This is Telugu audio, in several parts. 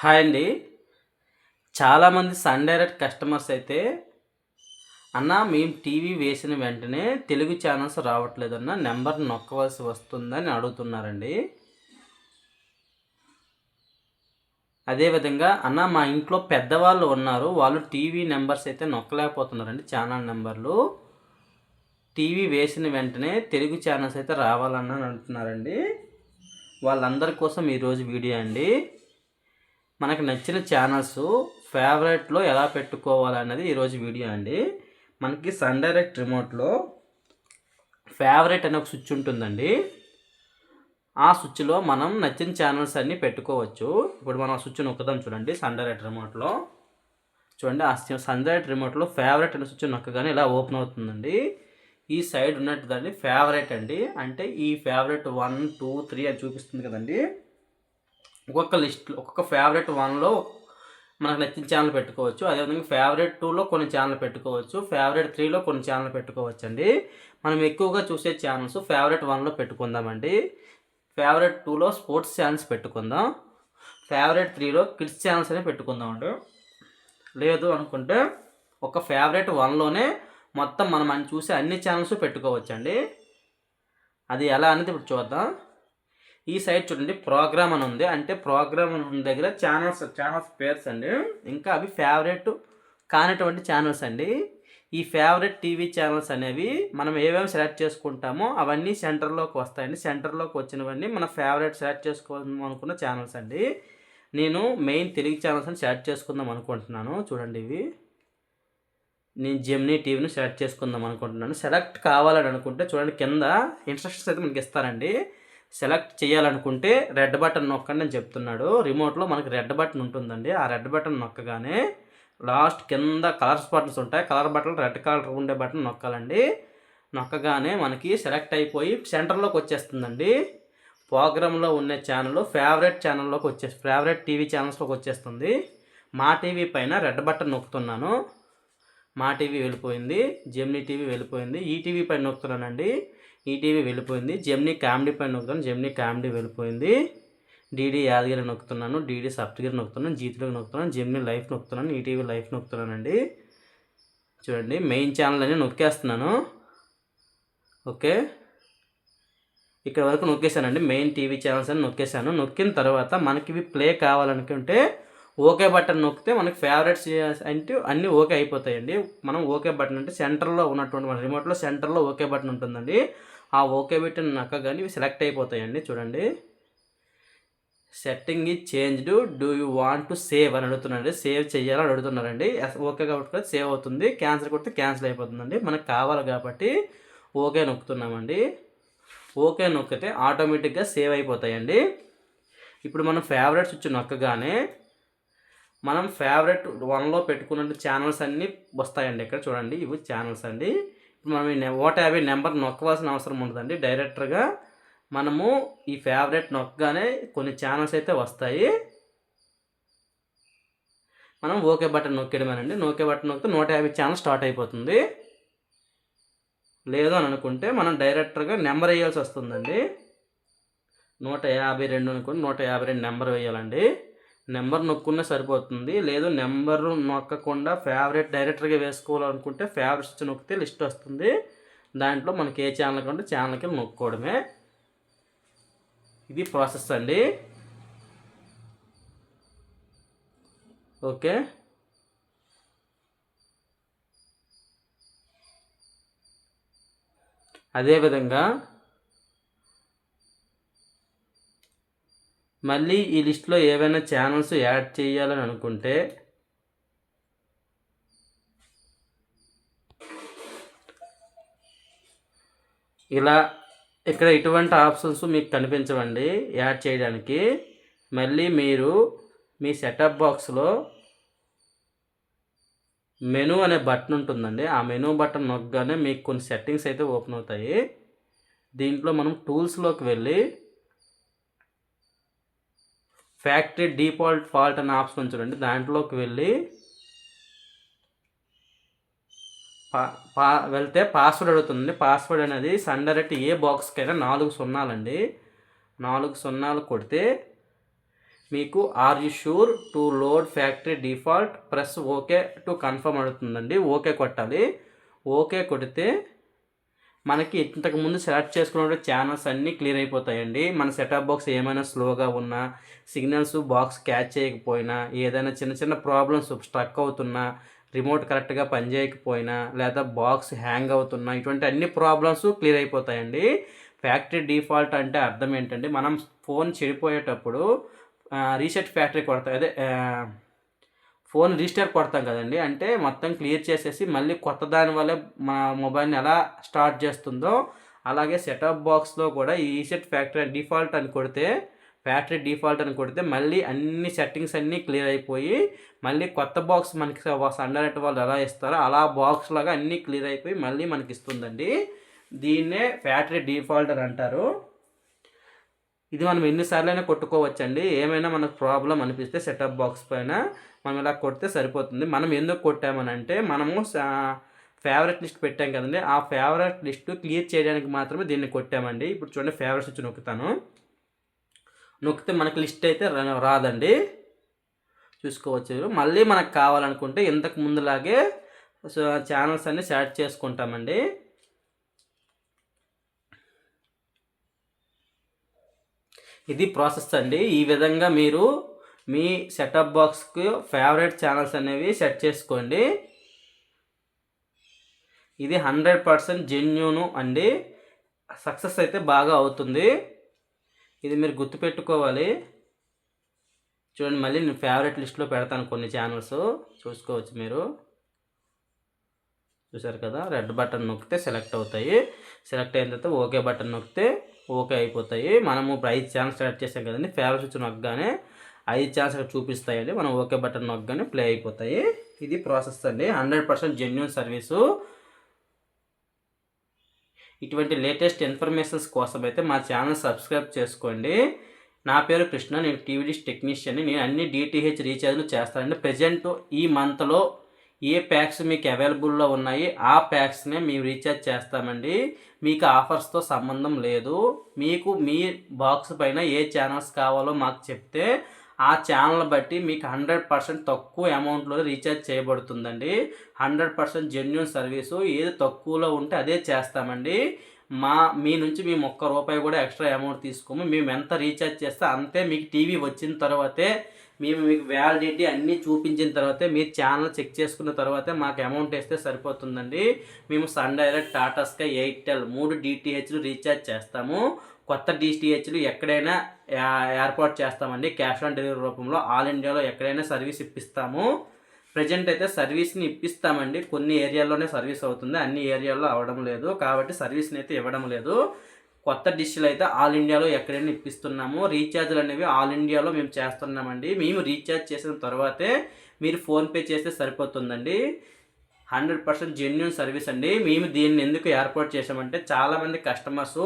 హాయ్ అండి. చాలామంది సన్ డైరెక్ట్ కస్టమర్స్ అయితే అన్న మేము టీవీ వేసిన వెంటనే తెలుగు ఛానల్స్ రావట్లేదన్న నెంబర్ నొక్కవలసి వస్తుందని అడుగుతున్నారండి. అదేవిధంగా అన్న మా ఇంట్లో పెద్దవాళ్ళు ఉన్నారు వాళ్ళు టీవీ నెంబర్స్ అయితే నొక్కలేకపోతున్నారండి ఛానల్ నెంబర్లు. టీవీ వేసిన వెంటనే తెలుగు ఛానల్స్ అయితే రావాలని అంటున్నారండి. వాళ్ళందరి కోసం ఈరోజు వీడియో అండి. మనకు నచ్చిన ఛానల్స్ ఫేవరెట్లో ఎలా పెట్టుకోవాలన్నది ఈరోజు వీడియో అండి. మనకి సన్ డైరెక్ట్ రిమోట్లో ఫేవరెట్ అనే ఒక స్విచ్ ఉంటుందండి. ఆ స్విచ్లో మనం నచ్చిన ఛానల్స్ అన్నీ పెట్టుకోవచ్చు. ఇప్పుడు మనం ఆ స్విచ్ నొక్కుదాం చూడండి సన్ డైరెక్ట్ రిమోట్లో చూడండి ఆ సన్ డైరెక్ట్ రిమోట్లో ఫేవరెట్ అనే స్విచ్ నొక్కగానే ఇలా ఓపెన్ అవుతుందండి. ఈ సైడ్ ఉన్నట్టుదండి ఫేవరెట్ అండి. అంటే ఈ ఫేవరెట్ వన్ టూ త్రీ అని చూపిస్తుంది కదండి. ఒక్కొక్క లిస్ట్ ఒక్కొక్క ఫేవరెట్ వన్లో మనకు నచ్చిన ఛానల్ పెట్టుకోవచ్చు. అదేవిధంగా ఫేవరెట్ టూలో కొన్ని ఛానల్ పెట్టుకోవచ్చు. ఫేవరెట్ త్రీలో కొన్ని ఛానల్ పెట్టుకోవచ్చు అండి మనం ఎక్కువగా చూసే ఛానల్స్ ఫేవరెట్ వన్లో పెట్టుకుందామండి. ఫేవరెట్ టూలో స్పోర్ట్స్ ఛానల్స్ పెట్టుకుందాం. ఫేవరెట్ త్రీలో కిడ్స్ ఛానల్స్ అనే పెట్టుకుందామండి. లేదు అనుకుంటే ఒక ఫేవరెట్ వన్లోనే మొత్తం మనం అని చూసే అన్ని ఛానల్స్ పెట్టుకోవచ్చండి. అది ఎలా అనేది ఇప్పుడు చూద్దాం. ఈ సైడ్ చూడండి ప్రోగ్రామ్ అని ఉంది. అంటే ప్రోగ్రామ్ అని ఉన్న దగ్గర ఛానల్స్ ఛానల్స్ పేర్స్ అండి. ఇంకా అవి ఫేవరెట్ కానటువంటి ఛానల్స్ అండి. ఈ ఫేవరెట్ టీవీ ఛానల్స్ అనేవి మనం ఏమేమి సెలెక్ట్ చేసుకుంటామో అవన్నీ సెంటర్లోకి వస్తాయండి. సెంటర్లోకి వచ్చినవన్నీ మన ఫేవరెట్ సెలెక్ట్ చేసుకోవాలని అనుకున్న ఛానల్స్ అండి. నేను మెయిన్ తెలుగు ఛానల్స్ అని సెలెక్ట్ చేసుకుందాం అనుకుంటున్నాను. చూడండి ఇవి. నేను జెమ్నీ టీవీని సెలెక్ట్ చేసుకుందాం అనుకుంటున్నాను. సెలెక్ట్ కావాలని అనుకుంటే చూడండి కింద ఇన్స్ట్రక్షన్స్ అయితే మనకి ఇస్తారండి. సెలెక్ట్ చేయాలనుకుంటే రెడ్ బటన్ నొక్కండి అని చెప్తున్నాడు. రిమోట్లో మనకి రెడ్ బటన్ ఉంటుందండి. ఆ రెడ్ బటన్ నొక్కగానే లాస్ట్ కింద కలర్స్ బటన్స్ ఉంటాయి. కలర్ బటన్ రెడ్ కలర్ ఉండే బటన్ నొక్కాలండి. నొక్కగానే మనకి సెలెక్ట్ అయిపోయి సెంటర్లోకి వచ్చేస్తుందండి. ప్రోగ్రాంలో ఉన్న ఛానల్ ఫేవరెట్ ఛానల్లోకి వచ్చే ఫేవరెట్ టీవీ ఛానల్స్లోకి వచ్చేస్తుంది. మా టీవీ పైన రెడ్ బటన్ నొక్కుతున్నాను. మా టీవీ వెళ్ళిపోయింది. జెమ్నీ టీవీ వెళ్ళిపోయింది. ఈ టీవీ పైన నొక్కుతున్నానండి. ఈటీవీ వెళ్ళిపోయింది. జెమ్నీ కామెడీ పైన నొక్కుతాను. జెమ్నీ కామెడీ వెళ్ళిపోయింది. డీడీ యాదగిరి నొక్కుతున్నాను. డీడీ సప్తగిరి నొక్కుతున్నాను. జీతులకు నొక్కుతున్నాను. జెమ్నీ లైఫ్ నొక్కుతున్నాను. ఈటీవీ లైఫ్ నొక్కుతున్నానండి. చూడండి మెయిన్ ఛానల్ అని నొక్కేస్తున్నాను. ఓకే. ఇక్కడ వరకు నొక్కేశానండి. మెయిన్ టీవీ ఛానల్స్ అని నొక్కేశాను. నొక్కిన తర్వాత మనకి ఇవి ప్లే కావాలనుకుంటే ఓకే బటన్ నొక్కితే మనకి ఫేవరెట్స్ అంటే అన్నీ ఓకే అయిపోతాయండి. మనం ఓకే బటన్ అంటే సెంటర్లో ఉన్నటువంటి మన రిమోట్లో సెంటర్లో ఓకే బటన్ ఉంటుందండి. ఆ ఓకే బటన్ కానీ ఇవి సెలెక్ట్ అయిపోతాయండి చూడండి. సెట్టింగ్ ఈ changed do you want to save అని అడుగుతున్నారండి. సేవ్ చేయాలని అడుగుతున్నారండి. ఓకే కాబట్టి సేవ్ అవుతుంది. క్యాన్సిల్ కొడితే క్యాన్సిల్ అయిపోతుందండి. మనకు కావాలి కాబట్టి ఓకే నొక్కుతున్నామండి. ఓకే నొక్కితే ఆటోమేటిక్గా సేవ్ అయిపోతాయండి. ఇప్పుడు మనం ఫేవరెట్స్ వచ్చి నొక్కగానే మనం ఫేవరెట్ వన్లో పెట్టుకున్న ఛానల్స్ అన్నీ వస్తాయండి ఇక్కడ చూడండి ఇవి ఛానల్స్ అండి. ఇప్పుడు మనం ఈ యాభై నెంబర్ నొక్కవలసిన అవసరం ఉండదండి. డైరెక్టర్గా మనము ఈ ఫేవరెట్ నొక్కగానే కొన్ని ఛానల్స్ అయితే వస్తాయి. మనం ఓకే బటన్ నొక్కేయడమేనండి. ఓకే బటన్ నొక్కితే నూట యాభై ఛానల్ స్టార్ట్ అయిపోతుంది. లేదు అని అనుకుంటే మనం డైరెక్టర్గా నెంబర్ వేయాల్సి వస్తుందండి. నూట యాభై రెండు అనుకోండి నూట యాభై రెండు నెంబర్ వేయాలండి. నెంబర్ నొక్కున్నా సరిపోతుంది. లేదు నెంబర్ నొక్కకుండా ఫేవరెట్ డైరెక్టర్గా వేసుకోవాలనుకుంటే ఫేవరెట్ నొక్కితే లిస్ట్ వస్తుంది. దాంట్లో మనకి ఏ ఛానల్ కంటే ఛానల్కి నొక్కోవడమే. ఇది ప్రాసెస్ అండి. ఓకే. అదేవిధంగా మళ్ళీ ఈ లిస్ట్లో ఏవైనా ఛానల్స్ యాడ్ చేయాలని అనుకుంటే ఇలా ఇక్కడ ఇటువంటి ఆప్షన్స్ మీకు కనిపించవండి యాడ్ చేయడానికి. మళ్ళీ మీరు మీ సెటప్ బాక్స్లో మెనూ అనే బటన్ ఉంటుందండి. ఆ మెనూ బటన్ నొక్కగానే మీకు కొన్ని సెట్టింగ్స్ అయితే ఓపెన్ అవుతాయి. దీంట్లో మనం టూల్స్లోకి వెళ్ళి ఫ్యాక్టరీ డిఫాల్ట్ ఫాల్ట్ అనే ఆప్షన్ చూడండి. దాంట్లోకి వెళ్ళి పా పా వెళ్తే పాస్వర్డ్ అడుగుతుంది. పాస్వర్డ్ అనేది సన్ డైరెక్ట్ ఏ బాక్స్కైనా నాలుగు సున్నాలండి నాలుగు సున్నాలు కొడితే మీకు are you sure to load factory default press okay to confirm అడుగుతుందండి. Okay కొట్టాలి. ఓకే కొడితే మనకి ఇంతకు ముందు సెలెక్ట్ చేసుకున్న ఛానల్స్ అన్నీ క్లియర్ అయిపోతాయండి. మన సెటప్ బాక్స్ ఏమైనా స్లోగా ఉన్నా సిగ్నల్స్ బాక్స్ క్యాచ్ చేయకపోయినా ఏదైనా చిన్న చిన్న ప్రాబ్లమ్స్ స్ట్రక్ అవుతున్నా రిమోట్ కరెక్ట్గా పనిచేయకపోయినా లేదా బాక్స్ హ్యాంగ్ అవుతున్నా ఇటువంటి అన్ని ప్రాబ్లమ్స్ క్లియర్ అయిపోతాయండి. ఫ్యాక్టరీ డిఫాల్ట్ అంటే అర్థం ఏంటంటే మనం ఫోన్ చెడిపోయేటప్పుడు రీసెట్ ఫ్యాక్టరీ కొడతాయి అదే ఫోన్ రీస్టార్ట్ కొడతాం కదండి. అంటే మొత్తం క్లియర్ చేసేసి మళ్ళీ కొత్త దాని వల్ల మా మొబైల్ని ఎలా స్టార్ట్ చేస్తుందో అలాగే సెటప్ బాక్స్లో కూడా ఈ సెట్ ఫ్యాక్టరీ డిఫాల్ట్ అని కొడితే ఫ్యాక్టరీ డిఫాల్ట్ అని కొడితే మళ్ళీ అన్ని సెట్టింగ్స్ అన్నీ క్లియర్ అయిపోయి మళ్ళీ కొత్త బాక్స్ మనకి సండనెట్ వాళ్ళు ఎలా ఇస్తారో అలా బాక్స్ లాగా అన్నీ క్లియర్ అయిపోయి మళ్ళీ మనకి ఇస్తుందండి. దీన్నే ఫ్యాక్టరీ డిఫాల్ట్ అంటారు. ఇది మనం ఎన్నిసార్లు అయినా కొట్టుకోవచ్చండి. ఏమైనా మనకు ప్రాబ్లం అనిపిస్తే సెటప్ బాక్స్ పైన మనం ఇలా కొడితే సరిపోతుంది. మనం ఎందుకు కొట్టామనంటే మనము ఫేవరెట్ లిస్ట్ పెట్టాం కదండి. ఆ ఫేవరెట్ లిస్ట్ క్లియర్ చేయడానికి మాత్రమే దీన్ని కొట్టామండి. ఇప్పుడు చూడండి ఫేవరెట్ స్విచ్ నొక్కుతాను. నొక్కితే మనకు లిస్ట్ అయితే రా- రాదండి. చూసుకోవచ్చు మళ్ళీ మనకు కావాలనుకుంటే ఇంతకు ముందులాగే ఛానల్స్ అన్ని సెలెక్ట్ చేసుకుంటామండి. ఇది ప్రాసెస్ అండి. ఈ విధంగా మీరు మీ సెటప్ బాక్స్కి ఫేవరెట్ ఛానల్స్ అనేవి సెట్ చేసుకోండి. ఇది హండ్రెడ్ పర్సెంట్ జెన్యును అండి. సక్సెస్ అయితే బాగా అవుతుంది. ఇది మీరు గుర్తుపెట్టుకోవాలి చూడండి మళ్ళీ నేను ఫేవరెట్ లిస్ట్లో పెడతాను కొన్ని ఛానల్స్ చూసుకోవచ్చు మీరు. చూసారు కదా రెడ్ బటన్ నొక్కితే సెలెక్ట్ అవుతాయి. సెలెక్ట్ అయిన తర్వాత ఓకే బటన్ నొక్కితే ఓకే అయిపోతాయి. మనము ఇప్పుడు ఐదు ఛానల్స్ సెలెక్ట్ చేసాం కదండి ఫేవరెట్ నొక్కగానే ఐదు ఛాన్సెస్ చూపిస్తాయండి. మనం ఓకే బటన్ నొక్కగానే ప్లే అయిపోతాయి. ఇది ప్రాసెస్ అండి. హండ్రెడ్ పర్సెంట్ జెన్యున్ సర్వీసు ఇటువంటి లేటెస్ట్ ఇన్ఫర్మేషన్స్ కోసం అయితే మా ఛానల్ సబ్స్క్రైబ్ చేసుకోండి. నా పేరు కృష్ణ. నేను టీవీ డిష్ టెక్నీషియన్ని నేను అన్ని డిటిహెచ్ రీఛార్జ్లు చేస్తానండి. ప్రజెంట్ ఈ మంత్లో ఏ ప్యాక్స్ మీకు అవైలబుల్లో ఉన్నాయి ఆ ప్యాక్స్నే మేము రీఛార్జ్ చేస్తామండి. మీకు ఆఫర్స్తో సంబంధం లేదు. మీకు మీ బాక్స్ పైన ఏ ఛానల్స్ కావాలో మాకు చెప్తే ఆ ఛానల్ బట్టి మీకు హండ్రెడ్ పర్సెంట్ తక్కువ అమౌంట్లో రీఛార్జ్ చేయబడుతుందండి. హండ్రెడ్ పర్సెంట్ జెన్యున్ సర్వీసు ఏది తక్కువలో ఉంటే అదే చేస్తామండి. మా మీ నుంచి మేము ఒక్క రూపాయి కూడా ఎక్స్ట్రా అమౌంట్ తీసుకోము. మేము ఎంత రీఛార్జ్ చేస్తే అంతే మీకు టీవీ వచ్చిన తర్వాతే మేము మీకు వ్యాలిడిటీ అన్నీ చూపించిన తర్వాతే మీరు ఛానల్ చెక్ చేసుకున్న తర్వాతే మాకు అమౌంట్ వేస్తే సరిపోతుందండి. మేము Sun Direct Tata Sky Airtel మూడు డిటిహెచ్లు రీఛార్జ్ చేస్తాము. కొత్త డిటిహెచ్లు ఎక్కడైనా ఏర్పాటు చేస్తామండి. క్యాష్ ఆన్ డెలివరీ రూపంలో ఆల్ ఇండియాలో ఎక్కడైనా సర్వీస్ ఇప్పిస్తాము. ప్రజెంట్ అయితే సర్వీస్ని ఇప్పిస్తామండి. కొన్ని ఏరియాల్లోనే సర్వీస్ అవుతుంది. అన్ని ఏరియాల్లో అవ్వడం లేదు. కాబట్టి సర్వీస్ని అయితే ఇవ్వడం లేదు. కొత్త డిష్లు అయితే ఆల్ ఇండియాలో ఎక్కడైనా ఇప్పిస్తున్నాము. రీఛార్జ్లు అనేవి ఆల్ ఇండియాలో మేము చేస్తున్నామండి. మేము రీఛార్జ్ చేసిన తర్వాతే మీరు ఫోన్పే చేస్తే సరిపోతుందండి. హండ్రెడ్ పర్సెంట్ జెన్యున్ సర్వీస్ అండి. మేము దీన్ని ఎందుకు ఏర్పాటు చేసామంటే చాలామంది కస్టమర్స్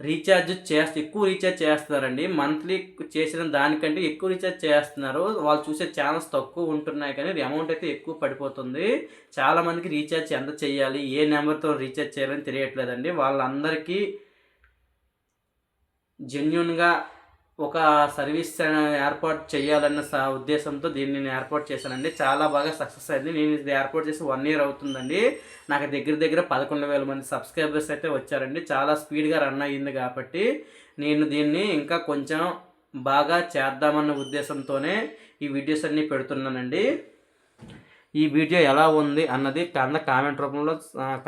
రీఛార్జ్ చేస్త ఎక్కువ రీఛార్జ్ చేస్తున్నారండి. మంత్లీ చేసిన దానికంటే ఎక్కువ రీఛార్జ్ చేస్తున్నారు. వాళ్ళు చూసే ఛానల్స్ తక్కువ ఉంటున్నాయి కానీ అమౌంట్ అయితే ఎక్కువ పడిపోతుంది. చాలా మందికి రీఛార్జ్ ఎంత చేయాలి? ఏ నెంబర్తో రీఛార్జ్ చేయాలని తెలియట్లేదండి. వాళ్ళందరికీ జెన్యున్గా ఒక సర్వీస్ ఏర్పాటు చేయాలన్న ఉద్దేశంతో దీన్ని నేను ఏర్పాటు చేశానండి. చాలా బాగా సక్సెస్ అయింది. నేను ఇది ఏర్పాటు చేసి వన్ ఇయర్ అవుతుందండి. నాకు దగ్గర దగ్గర పదకొండు వేల మంది సబ్స్క్రైబర్స్ అయితే వచ్చారండి. చాలా స్పీడ్గా రన్ అయ్యింది కాబట్టి నేను దీన్ని ఇంకా కొంచెం బాగా చేద్దామన్న ఉద్దేశంతోనే ఈ వీడియోస్ అన్నీ పెడుతున్నానండి. ఈ వీడియో ఎలా ఉంది అన్నది కింద కామెంట్ రూపంలో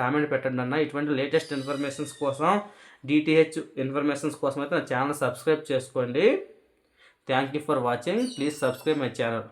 కామెంట్ పెట్టండి అన్న. ఇటువంటి లేటెస్ట్ ఇన్ఫర్మేషన్స్ కోసం డిటిహెచ్ ఇన్ఫర్మేషన్స్ కోసం అయితే నా ఛానల్ సబ్స్క్రైబ్ చేసుకోండి. Thank you for watching please subscribe my channel